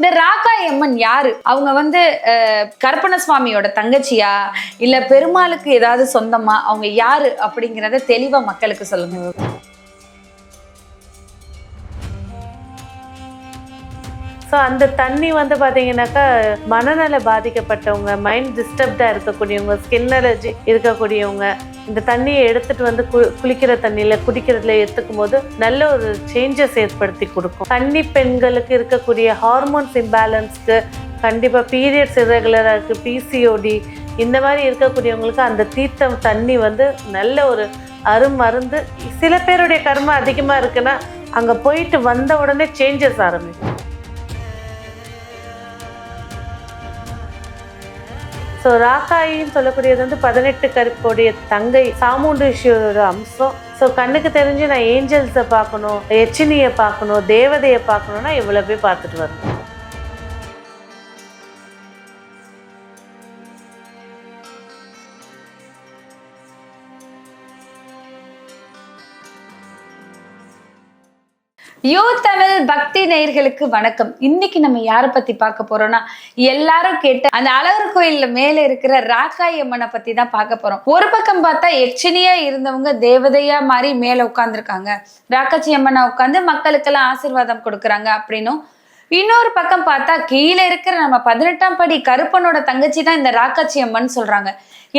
இந்த ராகா அம்மன் யாரு? அவங்க வந்து கற்பன சுவாமியோட தங்கச்சியா? இல்ல பெருமாளுக்கு ஏதாவது சொந்தமா? அவங்க யாரு அப்படிங்கறத தெளிவா மக்களுக்கு சொல்லுங்க. ஸோ அந்த தண்ணி வந்து பார்த்தீங்கன்னாக்கா மனநல பாதிக்கப்பட்டவங்க மைண்ட் டிஸ்டர்ப்டாக இருக்கக்கூடியவங்க ஸ்கின் அலர்ஜி இருக்கக்கூடியவங்க இந்த தண்ணியை எடுத்துட்டு வந்து கு குளிக்கிற தண்ணியில் குடிக்கிறதுல எடுத்துக்கும் போது நல்ல ஒரு சேஞ்சஸ் ஏற்படுத்தி கொடுக்கும். கன்னி பெண்களுக்கு இருக்கக்கூடிய ஹார்மோன்ஸ் இம்பேலன்ஸ்க்கு கண்டிப்பாக பீரியட்ஸ் இரெகுலராக இருக்குது பிசிஓடி இந்த மாதிரி இருக்கக்கூடியவங்களுக்கு அந்த தீர்த்தம் தண்ணி வந்து நல்ல ஒரு அருமருந்து சில பேருடைய கர்மம் அதிகமாக இருக்குன்னா அங்கே போயிட்டு வந்த உடனே சேஞ்சஸ் ஆரம்பிக்கும். ஸோ ராக்காயின்னு சொல்லக்கூடியது வந்து பதினெட்டு கருப்புடைய தங்கை. சாமுண்டீஸ்வரோட அம்சம். ஸோ கண்ணுக்கு தெரிஞ்சு நான் ஏஞ்சல்ஸை பார்க்கணும் எச்சினியை பார்க்கணும் தேவதையை பார்க்கணுன்னா இவ்வளோ போய் பார்த்துட்டு வரணும். யோ தமிழ் பக்தி நேயர்களுக்கு வணக்கம். இன்னைக்கு நம்ம யாரை பத்தி பார்க்க போறோம்னா எல்லாரும் கேட்ட அந்த அழகர் கோயில்ல மேல இருக்கிற ராக்காய் அம்மனை பத்தி தான் பார்க்க போறோம். ஒரு பக்கம் பார்த்தா எச்சினியா இருந்தவங்க தேவதையா மாதிரி மேல உட்கார்ந்துருக்காங்க. ராக்காச்சி அம்மனை உட்காந்து மக்களுக்கெல்லாம் ஆசீர்வாதம் கொடுக்கறாங்க அப்படின்னும் இன்னொரு பக்கம் பார்த்தா கீழே இருக்கிற நம்ம பதினெட்டாம் படி கருப்பனோட தங்கச்சி தான் இந்த ராக்காச்சி அம்மன் சொல்றாங்க.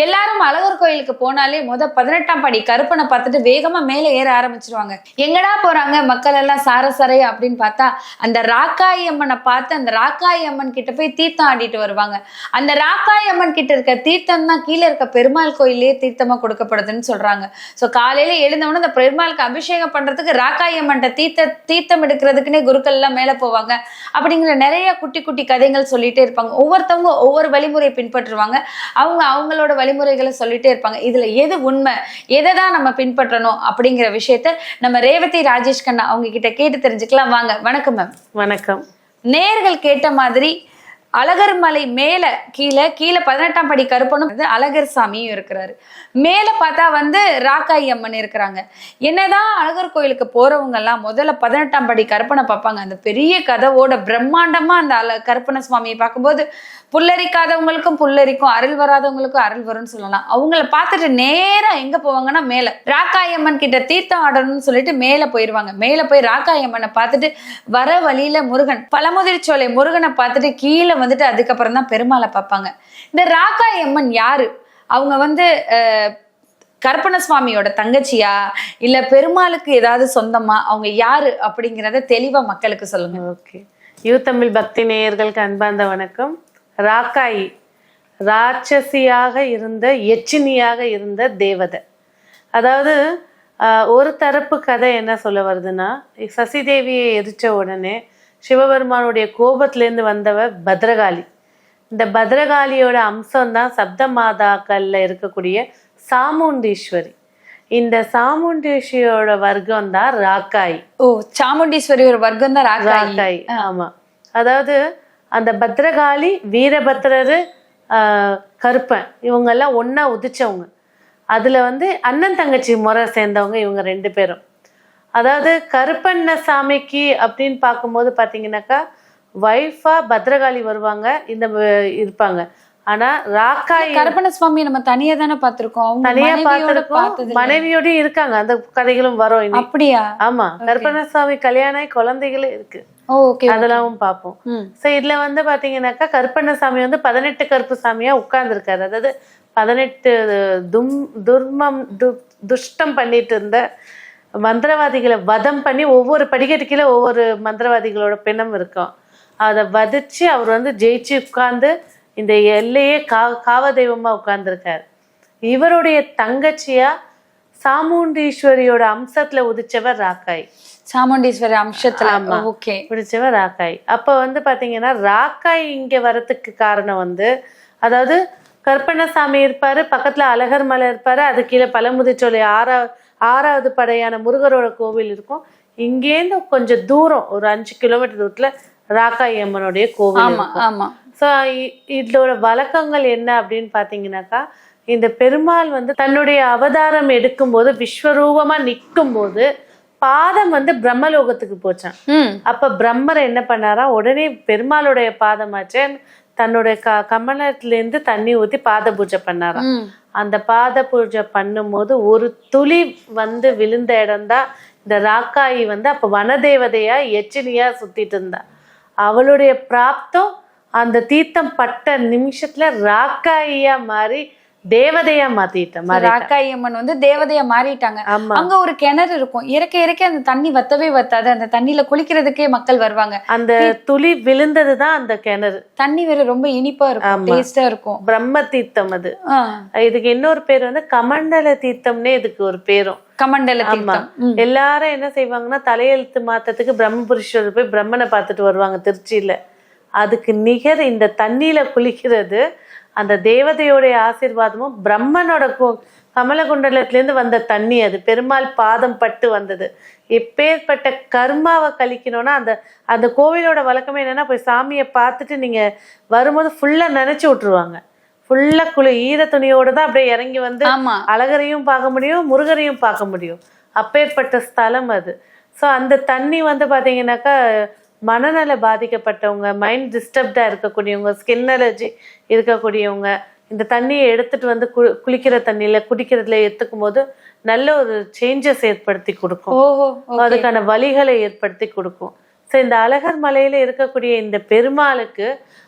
எல்லாரும் அழகர் கோயிலுக்கு போனாலே முத பதினெட்டாம் படி கருப்பனை பார்த்துட்டு வேகமா மேலே ஏற ஆரம்பிச்சிருவாங்க. எங்கடா போறாங்க? மக்கள் எல்லாம் சாரசரையா அப்படின்னு பார்த்தா அந்த ராக்காய் அம்மனை பார்த்து அந்த ராக்காய் அம்மன் கிட்ட போய் தீர்த்தம் ஆடிட்டு வருவாங்க. அந்த ராக்காய் அம்மன் கிட்ட இருக்க தீர்த்தம் தான் கீழே இருக்க பெருமாள் கோயிலே தீர்த்தமா கொடுக்கப்படுதுன்னு சொல்றாங்க. ஸோ காலையில எழுந்தவொடனே அந்த பெருமாளுக்கு அபிஷேகம் பண்றதுக்கு ராக்காய் அம்மன்ட்ட தீர்த்த தீர்த்தம் எடுக்கிறதுக்குன்னே குருக்கள் எல்லாம் மேல போவாங்க. அப்படிங்கிற நிறைய குட்டி குட்டி கதைகள் சொல்லிட்டே இருப்பாங்க. ஒவ்வொருத்தவங்க ஒவ்வொரு வழிமுறையை பின்பற்றுவாங்க. அவங்க அவங்களோட வழிமுறைகளை சொல்லிட்டே இருப்பாங்க. இதுல எது உண்மை? எதை தான் நம்ம பின்பற்றணும்? அப்படிங்கிற விஷயத்த நம்ம ரேவதி ராஜேஷ் கண்ணா அவங்க கிட்ட கேட்டு தெரிஞ்சுக்கலாம். வாங்க வணக்கம் மேம் வணக்கம். நேர்கள் கேட்ட மாதிரி அழகர் மலை மேல கீழே கீழே பதினெட்டாம் படி கருப்பனும் வந்து அழகர் சாமியும் இருக்கிறாரு. மேல பார்த்தா வந்து ராக்காய் அம்மன் இருக்கிறாங்க. என்னதான் அழகர் கோயிலுக்கு போறவங்க எல்லாம் முதல்ல பதினெட்டாம் படி கருப்பனை பார்ப்பாங்க. அந்த பெரிய கதவோட பிரம்மாண்டமா அந்த அல கருப்பண சுவாமியை பார்க்கும்போது புல்லரிக்காதவங்களுக்கும் புல்லரிக்கும் அருள் வராதவங்களுக்கும் அருள் வரும்னு சொல்லலாம். அவங்கள பார்த்துட்டு நேரா எங்க போவாங்கன்னா மேல. ராக்காயம்மன் கிட்ட தீர்த்தம் ஆடணும்னு சொல்லிட்டு மேல போயிருவாங்க. மேல போய் ராக்காயம்மனை பார்த்துட்டு வர வழியில முருகன் பழமுதிர்ச்சோலை முருகனை பார்த்துட்டு கீழே வந்துட்டு அதுக்கப்புறம் தான் பெருமாளை பார்ப்பாங்க. இந்த ராக்காயம்மன் யாரு? அவங்க வந்து அஹ், சுவாமியோட தங்கச்சியா? இல்ல பெருமாளுக்கு ஏதாவது சொந்தமா? அவங்க யாரு அப்படிங்கிறத தெளிவா மக்களுக்கு சொல்லுங்க. ஓகே. யூ தமிழ் பக்தி நேயர்களுக்கு அன்பார்ந்த வணக்கம். ராக்காயி ராட்சசியாக இருந்த எச்சினியாக இருந்த தேவதை. அதாவது ஒரு தரப்பு கதை என்ன சொல்ல வருதுன்னா சசிதேவியை எரிச்ச உடனே சிவபெருமானுடைய கோபத்திலேருந்து வந்தவ பத்ரகாளி. இந்த பத்ரகாளியோட அம்சம் தான் சப்த மாதாக்கள்ல இருக்கக்கூடிய சாமுண்டீஸ்வரி. இந்த சாமுண்டீஸ்வரியோட வர்க்கம் தான் ராக்காயி. ஓ சாமுண்டீஸ்வரி ஒரு வர்க்கம் தான் ராக்காயி ஆமா. அதாவது அந்த பத்ரகாளி வீரபத்ரரு கருப்பன் இவங்க எல்லாம் ஒண்ணா உதிச்சவங்க. அதுல வந்து அண்ணன் தங்கச்சி முறை சேர்ந்தவங்க இவங்க ரெண்டு பேரும். அதாவது கருப்பண்ண சாமிக்கு அப்படின்னு பார்க்கும்போது பாத்தீங்கன்னாக்கா ஒய்ஃபா பத்ரகாளி வருவாங்க இந்த இருப்பாங்க. ஆனா ராக்காய் கருப்பண சுவாமி நம்ம தனியா தானே பார்த்திருக்கோம். தனியா பார்த்திருக்கோம். மனைவியோடயும் இருக்காங்க அந்த கதைகளும் வரும் அப்படியா? ஆமா கருப்பண்ணசாமி கல்யாணம் ஆகி குழந்தைகளும் இருக்கு. அதெல்லாம் பார்ப்போம். ஸோ இதுல வந்து பாத்தீங்கன்னாக்கா கருப்பண்ணசாமி வந்து பதினெட்டு கருப்பு சாமியா உட்கார்ந்துருக்காரு. அதாவது பதினெட்டு தும் துர்மம் துஷ்டம் பண்ணிட்டு இருந்த மந்திரவாதிகளை வதம் பண்ணி ஒவ்வொரு படிக்கட்டு கீழே ஒவ்வொரு மந்திரவாதிகளோட பிணம் இருக்கும். அதை வதிச்சு அவர் வந்து ஜெயிச்சு உட்கார்ந்து இந்த எல்லையே கா காவ தெய்வமா உட்கார்ந்துருக்காரு. இவருடைய தங்கச்சியா சாமுண்டீஸ்வரியோட அம்சத்துல உதிச்சவர் ராக்காய். சாமுண்டீஸ்வரி அம்சத்துல. ஓகே. பிடிச்சவ ராக்காய். அப்ப வந்து பாத்தீங்கன்னா ராக்காய் இங்க வரதுக்கு காரணம் வந்து அதாவது கற்பனசாமி இருப்பாரு பக்கத்துல அழகர் மலை இருப்பாரு அது கீழே பழமுதிர்ச்சோலை ஆறாவது ஆறாவது படையான முருகரோட கோவில் இருக்கும். இங்கேருந்து கொஞ்சம் தூரம் ஒரு அஞ்சு கிலோமீட்டர் தூரத்துல ராக்காய் அம்மனுடைய கோவில் ஸோ இதோட வழக்கங்கள் என்ன அப்படின்னு பார்த்தீங்கன்னாக்கா இந்த பெருமாள் வந்து தன்னுடைய அவதாரம் எடுக்கும்போது விஸ்வரூபமா நிற்கும் போது பாதம் வந்து பிரம்மலோகத்துக்கு போச்சான் அப்ப பிரம்மர் என்ன பண்ணாரா உடனே பெருமாளுடைய பாதமாச்சே தன்னுடைய க கமலத்துல இருந்து தண்ணி ஊத்தி பாத பூஜை பண்ணாராம் அந்த பாத பூஜை பண்ணும்போது ஒரு துளி வந்து விழுந்த இடம்தான். இந்த ராக்காயி வந்து அப்போ வனதேவதையா எச்சினியா சுத்திட்டு இருந்தா. அவளுடைய பிராப்தம் அந்த தீர்த்தம் பட்ட நிமிஷத்துல ராக்காயியா மாறி தேவதையா மாத்திட்ட மாதிரி ராக்காயி அம்மன் வந்து தேவதையா மாறிட்டாங்க. அங்க ஒரு கிணறு இருக்கும். இறக்க இறக்க அந்த தண்ணி வத்தவே வத்தாது. அந்த தண்ணியில குளிக்கிறதுக்கே மக்கள் வருவாங்க. அந்த துளி விழுந்ததுதான் அந்த கிணறு. தண்ணி வேற ரொம்ப இனிப்பா இருக்கும். டேஸ்டா இருக்கும். பிரம்ம தீர்த்தம் அது. இதுக்கு இன்னொரு பேர் வந்து கமண்டல தீர்த்தம்னே இதுக்கு ஒரு பேரும். கமண்டல தீர்த்தம். எல்லாரும் என்ன செய்வாங்கன்னா தலையெழுத்து மாத்தத்துக்கு பிரம்மபுருஷர் போய் பிரம்மனை பார்த்துட்டு வருவாங்க திருச்சியில. அதுக்கு நிகர் இந்த தண்ணியில குளிக்கிறது அந்த தேவதையோடைய ஆசீர்வாதமும் பிரம்மனோட கமலகுண்டலத்திலேருந்து வந்த தண்ணி அது. பெருமாள் பாதம் பட்டு வந்தது. எப்பேற்பட்ட கர்மாவை கழிக்கணும்னா அந்த அந்த கோவிலோட வழக்கமே என்னன்னா போய் சாமியை பார்த்துட்டு நீங்க வரும்போது ஃபுல்லா நினைச்சு விட்டுருவாங்க. ஃபுல்லா குளி ஈர துணியோட தான் அப்படியே இறங்கி வந்து அழகரையும் பார்க்க முடியும் முருகரையும் பார்க்க முடியும். அப்பேற்பட்ட ஸ்தலம் அது. ஸோ அந்த தண்ணி வந்து பார்த்தீங்கன்னாக்கா மனநல பாதிக்கப்பட்டவங்க மைண்ட் டிஸ்டர்ப்டாக இருக்கக்கூடியவங்க ஸ்கின் அலர்ஜி இருக்கக்கூடியவங்க இந்த தண்ணியை எடுத்துட்டு வந்து கு குளிக்கிற தண்ணியில குடிக்கிறதுல எடுத்துக்கும் போது நல்ல ஒரு சேஞ்சஸ் ஏற்படுத்தி கொடுக்கும். அதுக்கான வழிகளை ஏற்படுத்தி கொடுக்கும் ஸோ இந்த அழகர் மலையில இருக்கக்கூடிய இந்த பெருமாளுக்கு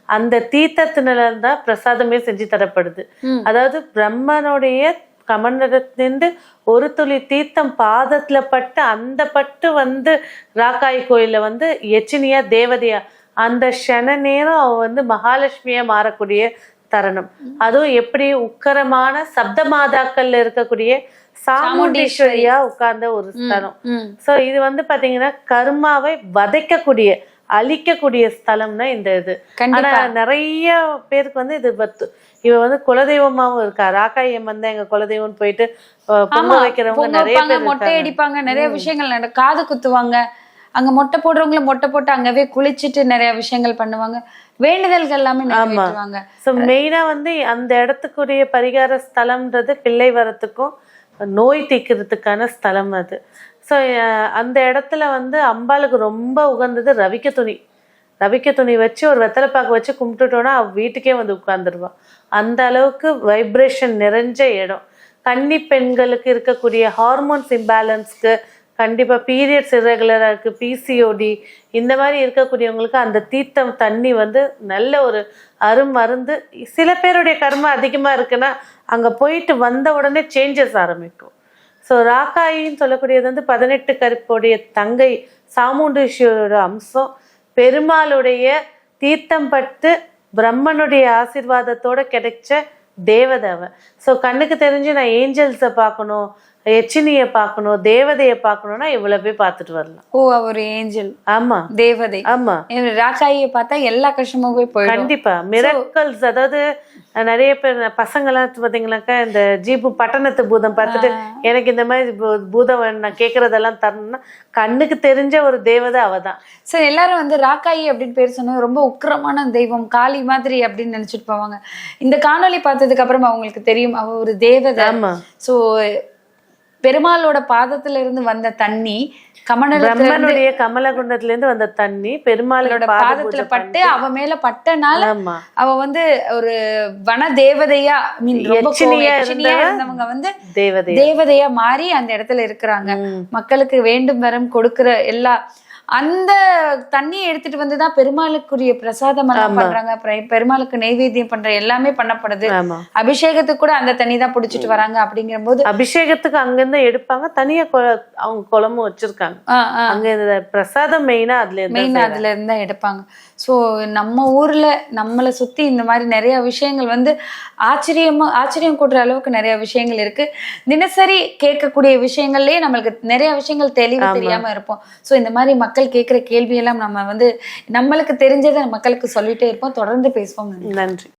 அந்த தீர்த்தத்தினால தான் பிரசாதமே செஞ்சு தரப்படுது. அதாவது பிரம்மனுடைய கமண்டலத்திலிருந்து ஒரு துளி தீர்த்தம் பாதத்துல பட்டு அந்த பட்டு வந்து ராக்காய் கோயில்ல வந்து எச்சினியா தேவதையா அந்த க்ஷண நேரம் அவ வந்து மகாலட்சுமியா மாறக்கூடிய தருணம். அதுவும் எப்படி உக்கரமான சப்த மாதாக்கள்ல இருக்கக்கூடிய சாமுண்டீஸ்வரியா உட்கார்ந்த ஒரு ஸ்தலம் ம். சோ இது வந்து பாத்தீங்கன்னா கர்மாவை வதைக்கக்கூடிய அழிக்கக்கூடிய ஸ்தலம்னா இந்த இது. ஆனா நிறைய பேருக்கு வந்து இது பத்து. இவ வந்து குலதெய்வமாவும் இருக்கா. ராக்காய் அம்மன் தான் எங்க குலதெய்வம்னு போயிட்டு ஆமா. வைக்கிறவங்க நிறைய பேர் மொட்டை. அடிப்பாங்க நிறைய விஷயங்கள். நட காது குத்துவாங்க. அங்க மொட்டை போடுறவங்கள மொட்டை போட்டு அங்கவே குளிச்சிட்டு நிறைய விஷயங்கள் பண்ணுவாங்க. வேண்டுதல்கள் எல்லாமே நிறைவேற்றுவாங்க. ஸோ மெயினா வந்து அந்த இடத்துக்குரிய பரிகார ஸ்தலம்ன்றது பிள்ளை வரத்துக்கும் நோய் தீர்க்கிறதுக்கான ஸ்தலம் அது. ஸோ அந்த இடத்துல வந்து அம்பாளுக்கு ரொம்ப உகந்தது ரவிக்க துணி. ரவிக்க துணி வச்சு ஒரு வெத்தலைப்பாக்கு வச்சு கும்பிட்டுட்டோன்னா அவ வீட்டுக்கே வந்து உட்காந்துருவான் அந்த அளவுக்கு வைப்ரேஷன் நிறைஞ்ச இடம். கன்னி பெண்களுக்கு இருக்கக்கூடிய ஹார்மோன்ஸ் இம்பேலன்ஸ்க்கு கண்டிப்பாக பீரியட்ஸ் இரெகுலராக இருக்குது பிசிஓடி இந்த மாதிரி இருக்கக்கூடியவங்களுக்கு அந்த தீர்த்தம் தண்ணி வந்து நல்ல ஒரு அருமருந்து சில பேருடைய கர்மம் அதிகமாக இருக்குன்னா அங்கே போயிட்டு வந்த உடனே சேஞ்சஸ் ஆரம்பிக்கும். ஸோ ராக்காயின்னு சொல்லக்கூடியது வந்து பதினெட்டு கருப்புடைய தங்கை சாமுண்டீஸ்வரோட அம்சம். பெருமாளுடைய தீர்த்தம் பட்டு பிரம்மனுடைய ஆசீர்வாதத்தோட கிடைச்ச தேவதை அவ ஸோ கண்ணுக்கு தெரிஞ்சு நான் ஏஞ்சல்ஸை பார்க்கணும் எச்சினியை பார்க்கணும் தேவதையை பார்க்கணும்னா இவ்வளவு போய் பார்த்துட்டு வரலாம். ஓ அவர் ஏஞ்சல். ஆமா. தேவதை. ஆமா. ராக்காயை பார்த்தா எல்லா கஷ்டமும் போய் போயிடும். கண்டிப்பா. மிரக்கல்ஸ் அதாவது நிறைய பேர் பாத்தீங்கன்னாக்கா பாத்தீங்கன்னாக்கா இந்த ஜீபு பட்டணத்து பூதம் பார்த்துட்டு எனக்கு இந்த மாதிரி பூதம் நான் கேக்குறதெல்லாம் தரணும்னா கண்ணுக்கு தெரிஞ்ச ஒரு தேவதை அவதான். சரி எல்லாரும் வந்து ராக்காயி அப்படின்னு பேர் சொன்னா ரொம்ப உக்கிரமான தெய்வம் காளி மாதிரி அப்படின்னு நினைச்சிட்டு போவாங்க. இந்த காணொளி பார்த்ததுக்கு அப்புறம் அவங்களுக்கு தெரியும் அவ ஒரு தேவதை. ஆமா. சோ பெருமாளோட பாதத்துல இருந்து வந்த தண்ணி பிரம்மனுடைய கமலகுண்டத்துல இருந்து வந்த தண்ணி பெருமாளோட பாதத்துல பட்டு அவ மேல பட்டனால அவ வந்து ஒரு வன தேவதையா இருந்தவங்க வந்து தேவதை தேவதையா மாறி அந்த இடத்துல இருக்கிறாங்க. மக்களுக்கு வேண்டும் வரம் கொடுக்கிற எல்லா அந்த தண்ணியை எடுத்துட்டு வந்துதான் பெருமாளுக்குரிய பிரசாதம் எல்லாம். பண்றாங்க. பெருமாளுக்கு நெய்வேத்தியம் பண்ற எல்லாமே பண்ணப்படுது. அபிஷேகத்துக்கு கூட அந்த தண்ணி தான் புடிச்சிட்டு வராங்க அப்படிங்கிற போது அபிஷேகத்துக்கு அங்கிருந்து எடுப்பாங்க. தனியா அவங்க குளமும் வச்சிருக்காங்க. அங்க பிரசாதம் மெயினா அதுல இருந்து மெயின் அதுல இருந்தா எடுப்பாங்க. சோ நம்ம ஊர்ல நம்மளை சுத்தி இந்த மாதிரி நிறைய விஷயங்கள் வந்து ஆச்சரியமா ஆச்சரியம் கூட்டுற அளவுக்கு நிறைய விஷயங்கள் இருக்கு. தினசரி கேட்கக்கூடிய விஷயங்கள்லயே நம்மளுக்கு நிறைய விஷயங்கள் தெளிவு தெரியாம இருப்போம். சோ இந்த மாதிரி மக்கள் கேட்கிற கேள்வி எல்லாம் நம்ம வந்து நம்மளுக்கு தெரிஞ்சதை மக்களுக்கு சொல்லிட்டே இருப்போம். தொடர்ந்து பேசுவோம். நன்றி.